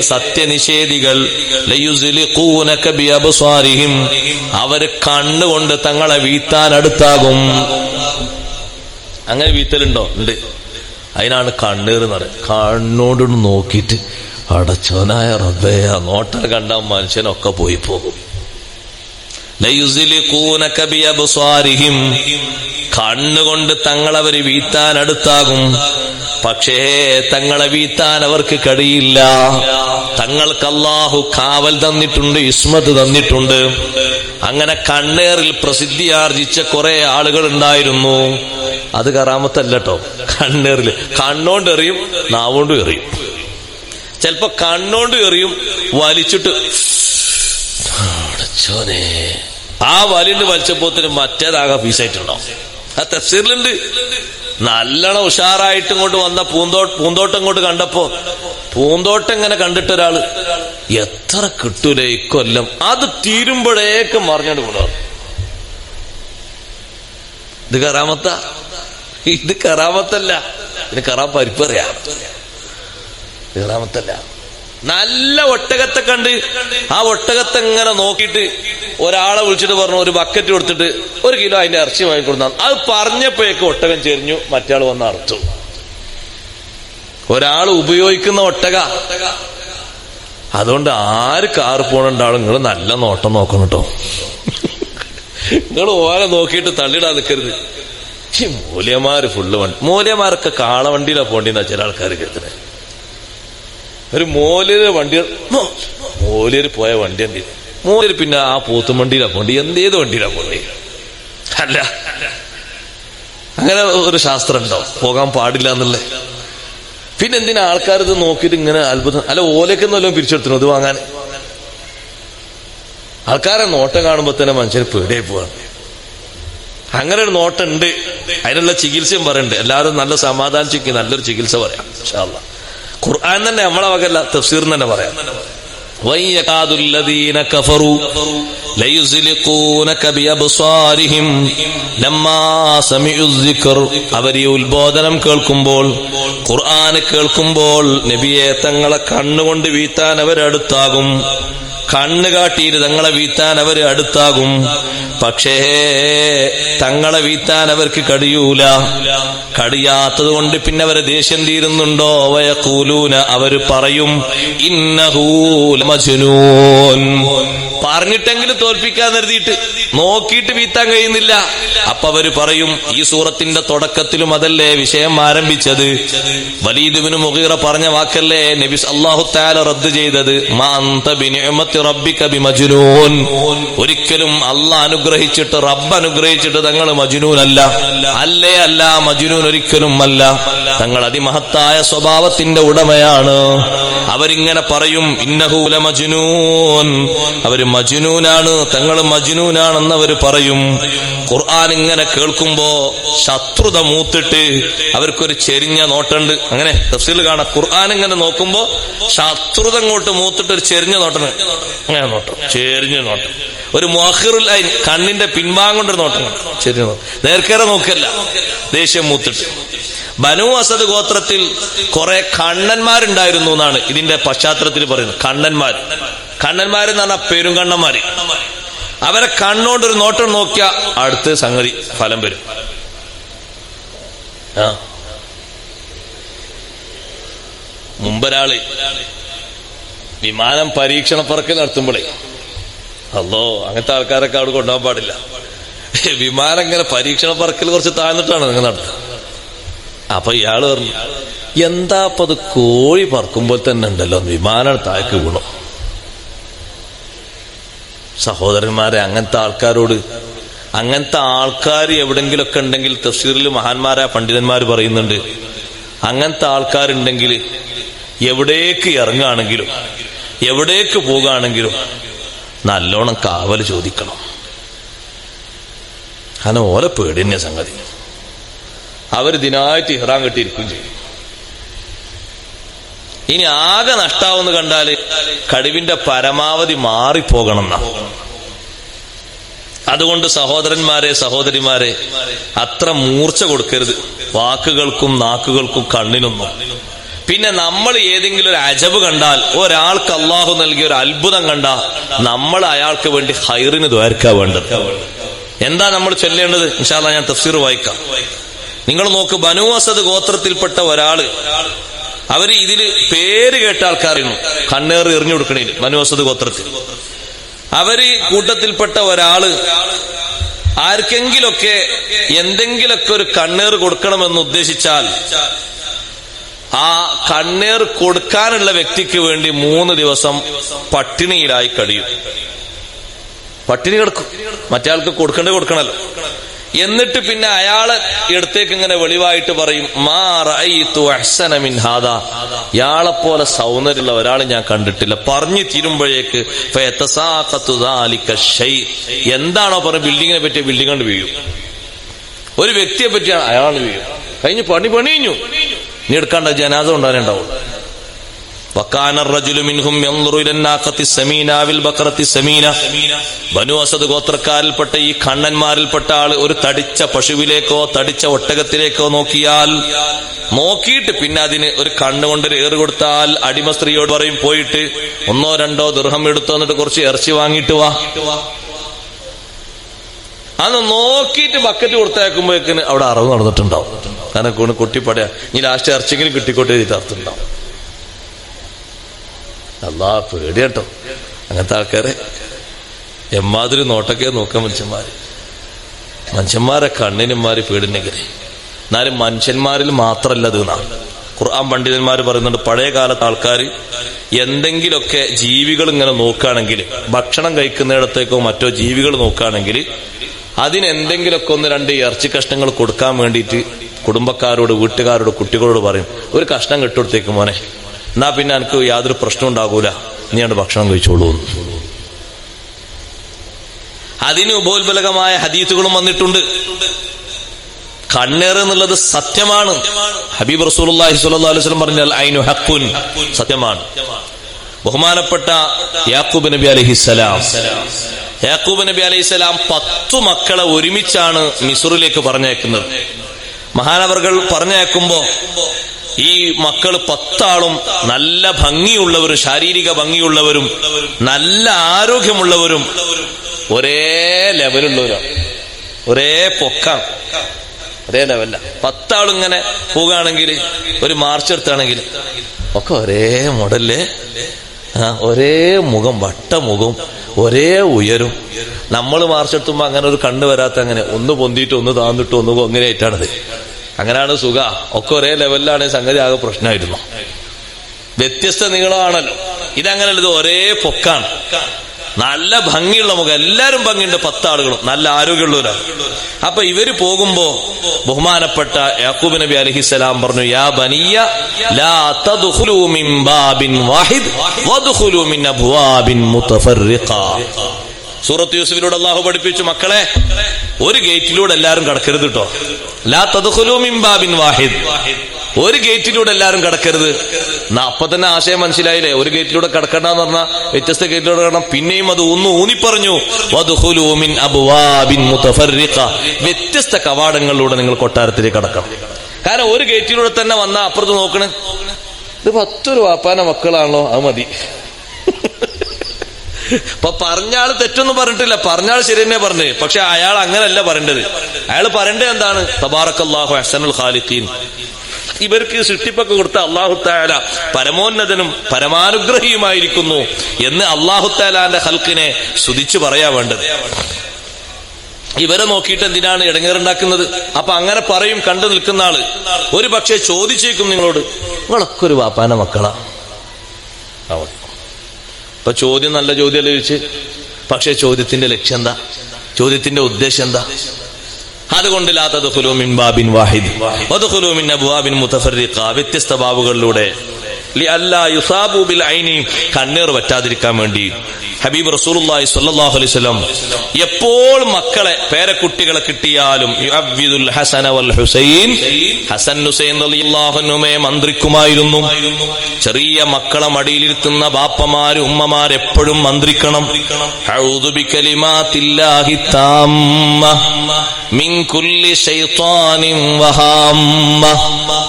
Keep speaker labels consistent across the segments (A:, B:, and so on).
A: സത്യനിഷേധികൾ അവർ കണ്ണുകൊണ്ട് തങ്ങളെ വീത്താൻ അടുത്താകും. അങ്ങനെ വീത്തലുണ്ടോ ഉണ്ട്. അതിനാണ് കണ്ണീർ എന്ന് പറയുന്നത്. കണ്ണോട് നോക്കിയിട്ട് അടച്ചോനായ റബ്ബേ നോട്ട കണ്ട മനുഷ്യനൊക്കെ പോയി പോകും. കണ്ണുകൊണ്ട് തങ്ങളവര് വീത്താൻ അടുത്താകും. പക്ഷേ തങ്ങളെ വീത്താൻ അവർക്ക് കഴിയില്ല. തങ്ങൾക്ക് അള്ളാഹു കാവൽ തന്നിട്ടുണ്ട് ഇസ്മത്ത് തന്നിട്ടുണ്ട്. അങ്ങനെ കണ്ണേറിൽ പ്രസിദ്ധി ആർജിച്ച കുറെ ആളുകൾ ഉണ്ടായിരുന്നു അത് കറാമത്തല്ലോ കണ്ണേറിൽ കണ്ണോണ്ട് എറിയും നാവോണ്ട് എറിയും. ചിലപ്പോ കണ്ണോണ്ട് എറിയും വലിച്ചിട്ട് ആ വലിന് വലിച്ചപ്പോത്തിന് മറ്റേതാകെ പീസായിട്ടുണ്ടാവും. ആ തഫ്സീറിലുണ്ട്. നല്ലോണം ഉഷാറായിട്ട് ഇങ്ങോട്ട് വന്ന പൂന്തോ പൂന്തോട്ടം ഇങ്ങോട്ട് കണ്ടപ്പോ പൂന്തോട്ടം ഇങ്ങനെ കണ്ടിട്ട് ഒരാൾ എത്ര കിട്ടൂലേ ഇക്കൊല്ലം അത് തീരുമ്പോഴേക്ക് മറിഞ്ഞോണ്ട് കൊണ്ടുവന്നു ഇത് കറാമത്ത? ഇത് കറാമത്തല്ല. ഇത് കറാം പരിപ്പറിയാ. കറാമത്തല്ല. നല്ല ഒട്ടകത്തെ കണ്ട് ആ ഒട്ടകത്തെ ഇങ്ങനെ നോക്കിയിട്ട് ഒരാളെ വിളിച്ചിട്ട് പറഞ്ഞു ഒരു ബക്കറ്റ് കൊടുത്തിട്ട് ഒരു കിലോ അതിന്റെ ഇറച്ചി വാങ്ങിക്കൊടുത്താണ് അത് പറഞ്ഞപ്പോഴേക്ക് ഒട്ടകം ചെരിഞ്ഞു മറ്റാൾ വന്ന് അറുത്തു. ഒരാൾ ഉപയോഗിക്കുന്ന ഒട്ടക. അതുകൊണ്ട് ആര് കാർ പോണുണ്ടാളും നിങ്ങൾ നല്ല നോട്ടം നോക്കണം കേട്ടോ. നിങ്ങൾ ഓരെ നോക്കിയിട്ട് തള്ളിടാ നിൽക്കരുത് മൂല്യമാര് ഫുള്ള് വണ്ടി മൂല്യമാരൊക്കെ കാളവണ്ടിയിലാ പോണ്ടിന്നാ ചില ആൾക്കാർ കേൾക്കുന്നത് ഒരു മോലിന് വണ്ടി മോലര് പോയ വണ്ടി എന്ത് മോലര് പിന്നെ ആ പൂത്തും വണ്ടിയിലാ പോണ്ടി എന്തേത് വണ്ടിയിലാ പോണ്ടി അല്ല. അങ്ങനെ ഒരു ശാസ്ത്രം ഉണ്ടോ പോകാൻ പാടില്ല എന്നുള്ളത് പിന്നെ എന്തിനാ ആൾക്കാർ ഇത് നോക്കിയിട്ട് ഇങ്ങനെ അത്ഭുതം? അല്ല ഓലയ്ക്ക് എന്നല്ലോ പിരിച്ചെടുത്തു ഇത് വാങ്ങാൻ? ആൾക്കാരെ നോട്ടം കാണുമ്പോ തന്നെ മനുഷ്യന് പേടിയായി പോവാണ് അങ്ങനെ ഒരു നോട്ടുണ്ട് അതിനുള്ള ചികിത്സയും പറയുന്നുണ്ട്. എല്ലാവരും നല്ല സമാധാനിച്ചിരിക്കും നല്ലൊരു ചികിത്സ പറയാം. ഇൻഷാ അല്ലാ ഖുർആൻ തന്നെ നമ്മളെ വകല്ല തഫ്സീർ തന്നെ പറയാം. അവർ ഈ ഉത്ബോധനം കേൾക്കുമ്പോൾ ഖുർആാന് കേൾക്കുമ്പോൾ നബിയെ തങ്ങളെ കണ്ണുകൊണ്ട് വീഴ്ത്താൻ അവരടുത്താകും. കണ്ണ് കാട്ടിയിട്ട് തങ്ങളെ വീത്താൻ അവർ അടുത്താകും. പക്ഷേ തങ്ങളെ വീത്താൻ അവർക്ക് കഴിയൂല. കഴിയാത്തത് കൊണ്ട് പിന്നെ അവരെ ദേഷ്യം തീരുന്നുണ്ടോ? വയക്കൂലൂന അവർ പറയും ഇന്നഹൂല മജ്നൂൻ പറഞ്ഞിട്ടെങ്കിലും തോൽപ്പിക്കാൻ നിർത്തിയിട്ട് നോക്കിയിട്ട് വീത്താൻ കഴിയുന്നില്ല. അപ്പൊ അവർ പറയും ഈ സൂറത്തിന്റെ തുടക്കത്തിലും അതല്ലേ വിഷയം ആരംഭിച്ചത്? വലീദുബിന് മുഗീറ പറഞ്ഞ വാക്കല്ലേ നബിസ് അള്ളാഹു താല റദ്ദ് ചെയ്തത്? മാ അന്ത ഒരിക്കലും അല്ല അനുഗ്രഹിച്ചിട്ട് റബ്ബ് അനുഗ്രഹിച്ചിട്ട് തങ്ങൾ മജുനൂൻ അല്ല അല്ലേ അല്ല മജുനൂൻ ഒരിക്കലും അല്ല. തങ്ങൾ അതിമഹത്തായ സ്വഭാവത്തിന്റെ ഉടമയാണ്. അവരിങ്ങനെ പറയും ഇന്നഹൂല മജുനൂൻ അവർ മജുനൂനാണ് തങ്ങൾ മജുനൂനാണെന്ന് അവർ പറയും. ഖുർആൻ ഇങ്ങനെ കേൾക്കുമ്പോ ശത്രുത മൂത്തിട്ട് അവർക്കൊരു ചെരിഞ്ഞ നോട്ടുണ്ട്. അങ്ങനെ തഫ്സീൽ കാണാം. ഖുർആൻ ഇങ്ങനെ നോക്കുമ്പോ ശത്രുത അങ്ങോട്ട് മൂത്തിട്ട് ഒരു ചെരിഞ്ഞ നോട്ടം അങ്ങനെ നോട്ടം. ചെരിഞ്ഞ നോട്ടം. ഒരു മൊഹിറുൽ അയിൻ കണ്ണിന്റെ പിൻഭാഗം നോട്ടം ചെരിഞ്ഞ നോട്ടം. നേർക്കേറെ നോക്കല്ല ദേഷ്യം മൂത്തിട്ട്. ബനു അസദ് ഗോത്രത്തിൽ കുറെ കണ്ണന്മാരുണ്ടായിരുന്നു എന്നാണ് ഇതിന്റെ പശ്ചാത്തലത്തിൽ പറയുന്നത്. കണ്ണന്മാർ. എന്ന് പറഞ്ഞാൽ പെരുങ്കണ്ണന്മാര് അവരെ കണ്ണോണ്ട് ഒരു നോട്ടം നോക്കിയ അടുത്ത സംഗതി ഫലം വരും. മുമ്പൊരാൾ വിമാനം പരീക്ഷണ പറക്കൽ നടത്തുമ്പോഴേ അല്ലോ അങ്ങനത്തെ ആൾക്കാരൊക്കെ അവിടെ കൊണ്ടുപോകാൻ പാടില്ല. വിമാനം ഇങ്ങനെ പരീക്ഷണ പറക്കൽ കുറച്ച് താഴ്ന്നിട്ടാണ് നിങ്ങൾ നടത്തുക. അപ്പൊ ഇയാൾ പറഞ്ഞു എന്താ അപ്പൊ അത് കോഴി പറക്കുമ്പോൾ തന്നെ ഉണ്ടല്ലോ വിമാനം താഴേക്ക് വീണു? സഹോദരന്മാരെ അങ്ങനത്തെ ആൾക്കാരോട് അങ്ങനത്തെ ആൾക്കാർ എവിടെങ്കിലൊക്കെ ഉണ്ടെങ്കിൽ തഫ്സീറിൽ മഹാന്മാരായ പണ്ഡിതന്മാർ പറയുന്നുണ്ട് അങ്ങനത്തെ ആൾക്കാരുണ്ടെങ്കിൽ എവിടേക്ക് ഇറങ്ങുകയാണെങ്കിലും എവിടേക്ക് പോകുകയാണെങ്കിലും നല്ലോണം കാവൽ ചോദിക്കണം. അങ്ങനെ ഓലെ പേടി തന്നെ സംഗതി. അവർ ദിനായിട്ട് ഇഹ്റാൻ കെട്ടിയിരിക്കും ചെയ്യും. ഇനി ആകെ നഷ്ടാവെന്ന് കണ്ടാൽ കഴിവിന്റെ പരമാവധി മാറിപ്പോകണം എന്നാ അതുകൊണ്ട് സഹോദരന്മാരെ സഹോദരിമാരെ അത്ര മൂർച്ച കൊടുക്കരുത്. വാക്കുകൾക്കും നാക്കുകൾക്കും കണ്ണിനൊന്നും. പിന്നെ നമ്മൾ ഏതെങ്കിലും ഒരു അജബ് കണ്ടാൽ ഒരാൾക്ക് അള്ളാഹു നൽകിയ ഒരു അത്ഭുതം കണ്ട നമ്മൾ അയാൾക്ക് വേണ്ടി ഹൈറിന് ദ്വാരക്കാ വേണ്ടത്. എന്താ നമ്മൾ ചൊല്ലേണ്ടത്? ഇൻഷാല്ല ഞാൻ തഫ്സീർ വായിക്കാം. നിങ്ങൾ നോക്ക് ബനു അസദ് ഗോത്രത്തിൽപ്പെട്ട ഒരാൾ അവർ ഇതിൽ പേര് കേട്ട ആൾക്കാരായിരുന്നു. കണ്ണേറ് എറിഞ്ഞു കൊടുക്കണേൽ ബനു അസദ് ഗോത്രത്തിൽ. അവർ കൂട്ടത്തിൽപ്പെട്ട ഒരാൾ ആർക്കെങ്കിലൊക്കെ എന്തെങ്കിലൊക്കെ ഒരു കണ്ണേർ കൊടുക്കണമെന്ന് ഉദ്ദേശിച്ചാൽ ആ കണ്ണീർ കൊടുക്കാനുള്ള വ്യക്തിക്ക് വേണ്ടി മൂന്ന് ദിവസം പട്ടിണിയിലായി കഴിയും. പട്ടിണി കിടക്കും. മറ്റേ ആൾക്ക് കൊടുക്കേണ്ടത് കൊടുക്കണല്ലോ. എന്നിട്ട് പിന്നെ അയാളെ എടുത്തേക്ക് ഇങ്ങനെ വെളിവായിട്ട് പറയും മാ റഅയ്തു അഹ്സന മിൻ ഹാദാ. ഇയാളെ പോലെ സൗന്ദര്യമുള്ള ഒരാളെ ഞാൻ കണ്ടിട്ടില്ല. പറഞ്ഞു തീരുമ്പോഴേക്ക്. എന്താണോ പറഞ്ഞ ബിൽഡിങ്ങിനെ പറ്റിയ ബിൽഡിംഗ് കണ്ട് വീഴും. ഒരു വ്യക്തിയെ പറ്റിയാണ് അയാൾ വീഴും. കഴിഞ്ഞു പണി പണി കഴിഞ്ഞു നീ എടുക്കാണ്ട ജനാസ ഉണ്ടാകും وكان الرجل منهم ينظر الى الناقة السمينة والبقرة السمينة ബനു അസദ് ഗോത്രക്കാരിൽപ്പെട്ട ഈ കണ്ണന്മാരിൽപ്പെട്ട ആള് ഒരു തടിച്ച പശുവിലേക്കോ തടിച്ച ഒട്ടകത്തിലേക്കോ നോക്കിയാൽ നോക്കിയിട്ട് പിന്നെ അതിന് ഒരു കണ്ണുകൊണ്ട് ഒരു ഏറ് കൊടുത്താൽ അടിമ സ്ത്രീയോട് പറയും പോയിട്ട് ഒന്നോ രണ്ടോ ദൃഹം എടുത്തോ എന്നിട്ട് കുറച്ച് ഇറച്ചി വാങ്ങിയിട്ട് വാ അന്ന് നോക്കിയിട്ട് ബക്കറ്റ് കൊടുത്തയക്കുമ്പോഴേക്കിന് അവിടെ അറവ് നടന്നിട്ടുണ്ടാവും കൂടുതൽ കുട്ടിപ്പടയാ. ഇനി ലാസ്റ്റ് ഇറച്ചെങ്കിലും കിട്ടിക്കോട്ടെ ചെയ്തിട്ട് അർത്ഥമുണ്ടാവും അല്ലാ പേടിയാട്ടോ അങ്ങനത്തെ ആൾക്കാരെ. എമ്മാതിരി നോട്ടൊക്കെ നോക്കാം മനുഷ്യന്മാര്. മനുഷ്യന്മാരെ കണ്ണിനുമാര് പേടിനെങ്കിലേ എന്നാലും മനുഷ്യന്മാരിൽ മാത്രമല്ല അത് നാം ഖുർആൻ പണ്ഡിതന്മാർ പറയുന്നുണ്ട് പഴയ കാലത്ത് ആൾക്കാർ എന്തെങ്കിലുമൊക്കെ ജീവികൾ ഇങ്ങനെ നോക്കുകയാണെങ്കിൽ ഭക്ഷണം കഴിക്കുന്നിടത്തേക്കോ മറ്റോ ജീവികൾ നോക്കുകയാണെങ്കിൽ അതിനെന്തെങ്കിലുമൊക്കെ ഒന്ന് രണ്ട് ഇറച്ചി കഷ്ണങ്ങൾ കൊടുക്കാൻ വേണ്ടിയിട്ട് കുടുംബക്കാരോട് വീട്ടുകാരോട് കുട്ടികളോട് പറയും ഒരു കഷ്ണം കെട്ടുകൊടുത്തേക്ക് മോനെ. എന്നാ പിന്നെ എനിക്ക് യാതൊരു പ്രശ്നം ഉണ്ടാകൂല. നീയാണ് ഭക്ഷണം കഴിച്ചോളൂ. അതിന് ഉപോത്ബലകമായ ഹദീത്തുകളും വന്നിട്ടുണ്ട്. കണ്ണേറ് എന്നുള്ളത് സത്യമാണ്. ഹബീബ് റസൂലുള്ളാഹി സ്വലം പറഞ്ഞാൽ സത്യമാണ്. ബഹുമാനപ്പെട്ട യാക്കൂബ് നബി അലൈഹിസ്സലാം യാക്കൂബ് നബി അലൈഹിസ്സലാം പത്തു മക്കളെ ഒരുമിച്ചാണ് മിസുറിലേക്ക് പറഞ്ഞയക്കുന്നത്. മഹാനവർകൾ പറഞ്ഞയക്കുമ്പോ ഈ മക്കൾ പത്താളും നല്ല ഭംഗിയുള്ളവരും ശാരീരിക ഭംഗിയുള്ളവരും നല്ല ആരോഗ്യമുള്ളവരും ഒരേ ലെവലുള്ളവരാണ് ഒരേ പൊക്കാണ്. ഒരേ ലെവലില്ല പത്താളും ഇങ്ങനെ പോവുകയാണെങ്കിൽ ഒരു മാർച്ച് എടുത്താണെങ്കിൽ ഒക്കെ ഒരേ മോഡല്ലേ ആ ഒരേ മുഖം വട്ട മുഖം ഒരേ ഉയരും. നമ്മൾ മാർച്ചെടുത്തുമ്പോ അങ്ങനെ ഒരു കണ്ണ് വരാത്ത അങ്ങനെ ഒന്ന് പൊന്തിയിട്ട് ഒന്ന് താന്നിട്ട് ഒന്ന് അങ്ങനെ ആയിട്ടാണത് അങ്ങനെയാണ് സുഖ. ഒക്കെ ഒരേ ലെവലിലാണ് സംഗതി ആകെ പ്രശ്നമായിരുന്നു. വ്യത്യസ്ത നീളമാണല്ലോ ഇതങ്ങനെയല്ല ഇത് ഒരേ പൊക്കാണ്. നല്ല ഭംഗിയുള്ള മുഖം. എല്ലാരും ഭംഗിയുണ്ട്. പത്താളുകളും. നല്ല ആരോഗ്യമുള്ളവരാണ് അപ്പൊ ഇവർ പോകുമ്പോ ബഹുമാനപ്പെട്ട യാക്കൂബ് നബി അലഹിസലാം പറഞ്ഞു യാ ബനിയ ലാ മിൻ ബാബിൻ വാഹിദ് മിൻ അബ്വാബിൻ സൂറത്ത് യൂസുഫിലൂടെ അള്ളാഹു പഠിപ്പിച്ചു. മക്കളെ ഒരു ഗേറ്റിലൂടെ എല്ലാരും കടക്കരുത് കേട്ടോ വാഹിദ്. ഒരു ഗേറ്റിലൂടെ എല്ലാരും കടക്കരുത്. അപ്പൊ തന്നെ ആശയം മനസ്സിലായില്ലേ? ഒരു ഗേറ്റിലൂടെ കടക്കണ്ടെന്ന് പറഞ്ഞാൽ വ്യത്യസ്ത ഗേറ്റിലൂടെ കടക്കണം. പിന്നെയും അത് ഒന്ന് ഊന്നിപ്പറഞ്ഞു. വ്യത്യസ്ത കവാടങ്ങളിലൂടെ നിങ്ങൾ കൊട്ടാരത്തിലേക്ക് കടക്കണം. കാരണം ഒരു ഗേറ്റിലൂടെ തന്നെ വന്നാ അപ്പുറത്ത് നോക്കണേ. ഇത് പത്തൊരു വാപ്പാന മക്കളാണല്ലോ അത് മതി. ഇപ്പൊ പറഞ്ഞാൾ തെറ്റൊന്നും പറഞ്ഞിട്ടില്ല. പറഞ്ഞാൾ ശരി തന്നെ പറഞ്ഞു. പക്ഷെ അയാൾ അങ്ങനല്ല പറയേണ്ടത്. അയാൾ പറയേണ്ടത് എന്താണ്? തബാറക്കല്ലാഹു അഹ്സനുൽ ഖാലിഖീൻ. ഇവർക്ക് സൃഷ്ടിപ്പൊക്കെ കൊടുത്ത അള്ളാഹുത്താല പരമോന്നതനും പരമാനുഗ്രഹിയുമായിരിക്കുന്നു എന്ന് അള്ളാഹുത്താലാന്റെ ഹൽക്കിനെ സ്തുതിച്ചു പറയാ വേണ്ടത്. ഇവരെ നോക്കിയിട്ട് എന്തിനാണ് ഇടങ്ങേറുണ്ടാക്കുന്നത്? അപ്പൊ അങ്ങനെ പറയും കണ്ടു നിൽക്കുന്ന ആൾ. ഒരു പക്ഷെ ചോദിച്ചേക്കും നിങ്ങളോട് നിങ്ങളൊക്കെ ഒരു വാപ്പാന മക്കളാ. ഇപ്പൊ ചോദ്യം നല്ല ചോദ്യം ചോദിച്ച്? പക്ഷെ ചോദ്യത്തിന്റെ ലക്ഷ്യം എന്താ? ചോദ്യത്തിന്റെ ഉദ്ദേശം എന്താ? അതുകൊണ്ട് ലാ ബാബിൻ വാഹിദ്. വദ്ഖുലൂ മിൻ അബ്വാബിൻ മുതഫർരിഖ. വ്യത്യസ്ത ബാബുകളിലൂടെ. അല്ലാ യുസാബു ബിൽ ഐനി. കണ്ണീർ പറ്റാതിരിക്കാൻ വേണ്ടി. ഹബീബ് റസൂലുള്ളാഹി സ്വല്ലല്ലാഹു അലൈഹി വസല്ലം എപ്പോൾ മക്കളെ പേരക്കുട്ടികളെ കിട്ടിയാലും ഹസന വൽ ഹുസൈൻ ഹസൻ ഹുസൈൻ റളിയല്ലാഹു മന്ത്രിക്കുമായിരുന്നു. ചെറിയ മക്കളെ മടിയിലിരുത്തുന്ന ബാപ്പമാര് ഉമ്മമാർ എപ്പോഴും മന്ത്രിക്കണം.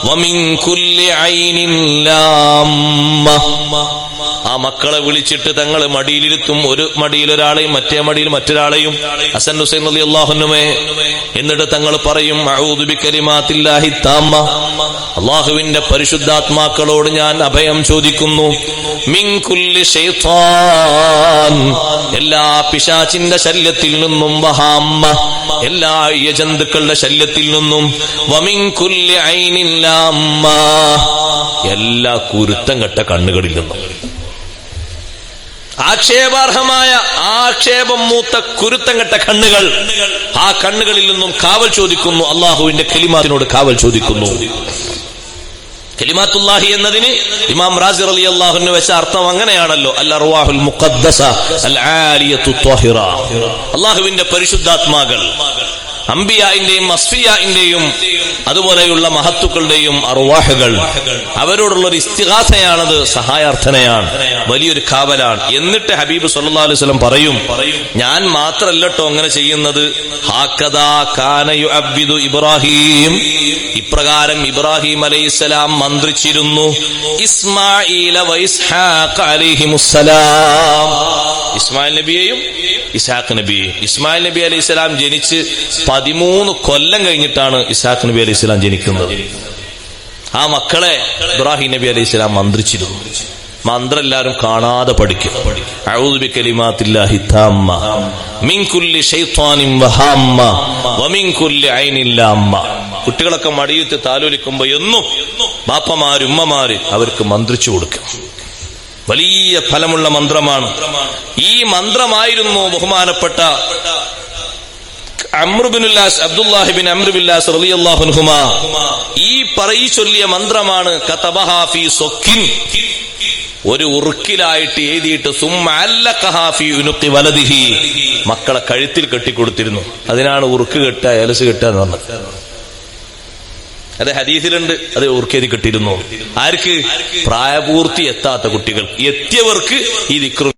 A: വമിൻ കുല്ലി ആ മക്കളെ വിളിച്ചിട്ട് തങ്ങൾ മടിയിലിരുത്തും ഒരു മടിയിൽ ഒരാളെയും മറ്റേ മടിയിൽ മറ്റൊരാളെയും. ഹസൻ ഹുസൈൻ അലി അള്ളാഹുനുമേ എന്നിട്ട് തങ്ങൾ പറയും അള്ളാഹുവിന്റെ പരിശുദ്ധാത്മാക്കളോട് ഞാൻ അഭയം ചോദിക്കുന്നു. എല്ലാ പിശാചിന്റെ ശല്യത്തിൽ നിന്നും വഹാമ്മ. എല്ലാ യജന്തുക്കളുടെ ശല്യത്തിൽ നിന്നും. ഐനില്ലാമ്മ എല്ലാ കുരുത്തം കെട്ട കണ്ണുകളിൽ നിന്നും. ആക്ഷേപാർഹമായ ആക്ഷേപം മൂത്ത കുരുത്തം കെട്ട കണ്ണുകൾ. ആ കണ്ണുകളിൽ നിന്നും കാവൽ ചോദിക്കുന്നു. അള്ളാഹുവിന്റെ കലിമാത്തിനോട് കാവൽ ചോദിക്കുന്നു. കലിമാത്തുല്ലാഹി എന്നതിന് ഇമാം റാസി അലി അള്ളാഹുന് വെച്ച അർത്ഥം അങ്ങനെയാണല്ലോ. അൽ അർവാഹുൽ മുഖദ്ദസ അൽ ആലിയത്തു ത്വാഹിറ. അള്ളാഹുവിന്റെ പരിശുദ്ധാത്മാകൾ അംബിയാന്റെയും അസ്ഫിയായിന്റെയും അതുപോലെയുള്ള മഹത്തുക്കളുടെയും അറുവാഹുകൾ അവരോടുള്ള ഒരു ഇസ്തിഹാസയാണത് സഹായാർത്ഥനയാണ് വലിയൊരു കാവലാണ്. എന്നിട്ട് ഹബീബ് സല്ലാ അലൈഹി സ്വലം പറയും ഞാൻ മാത്രല്ലട്ടോ അങ്ങനെ ചെയ്യുന്നത്. ഇബ്രാഹിം. ഇപ്രകാരം ഇബ്രാഹിം അലൈഹിസ്സലാം മന്ത്രിച്ചിരുന്നു ഇസ്മായില ഇസ്മായിൽ നബിയെയും ഇസാഖ് നബിയെയും. ഇസ്മായിൽ നബി അലൈഹി സ്വലാം ജനിച്ച് പതിമൂന്ന് കൊല്ലം കഴിഞ്ഞിട്ടാണ് ഇസാഖ് നബി അലൈഹി സ്വലാം ജനിക്കുന്നത്. ആ മക്കളെ ഇബ്രാഹിം നബി അലൈഹി സ്വലാം മന്ത്രിച്ചിരുന്നു. മന്ത്രം എല്ലാവരും കാണാതെ പഠിക്കും. കുട്ടികളൊക്കെ മടിയിട്ട് താലോലിക്കുമ്പോ എന്നും ബാപ്പമാര് ഉമ്മമാര് അവർക്ക് മന്ത്രിച്ചു കൊടുക്കും. വലിയ ഫലമുള്ള മന്ത്രമാണ്. ഈ മന്ത്രമായിരുന്നു ബഹുമാനപ്പെട്ട അമ്രുബിനുല്ലാസ് അബ്ദുല്ലാഹിബിൻ അമ്രുബില്ലാസ് റലിയല്ലാഹുൻഹുമ ഈ പറയി ചൊല്ലിയ മന്ത്രമാണ് കതബഹാഫി സൊക്കിൻ ഒരു ഉറുക്കിലായിട്ട് എഴുതിയിട്ട് സുമ്മി ഉനുക്കി വലതിഹി മക്കളെ കഴുത്തിൽ കെട്ടിക്കൊടുത്തിരുന്നു. അതിനാണ് ഉറുക്ക് കെട്ടുക എലസ് കെട്ടുക എന്ന് പറഞ്ഞത്. അത് ഹദീസിലുണ്ട്. അത് ഉറുക്കേതി കെട്ടിരുന്നു ആർക്ക്? പ്രായപൂർത്തി എത്താത്ത കുട്ടികൾ. എത്തിയവർക്ക് ഈ ദിക്റും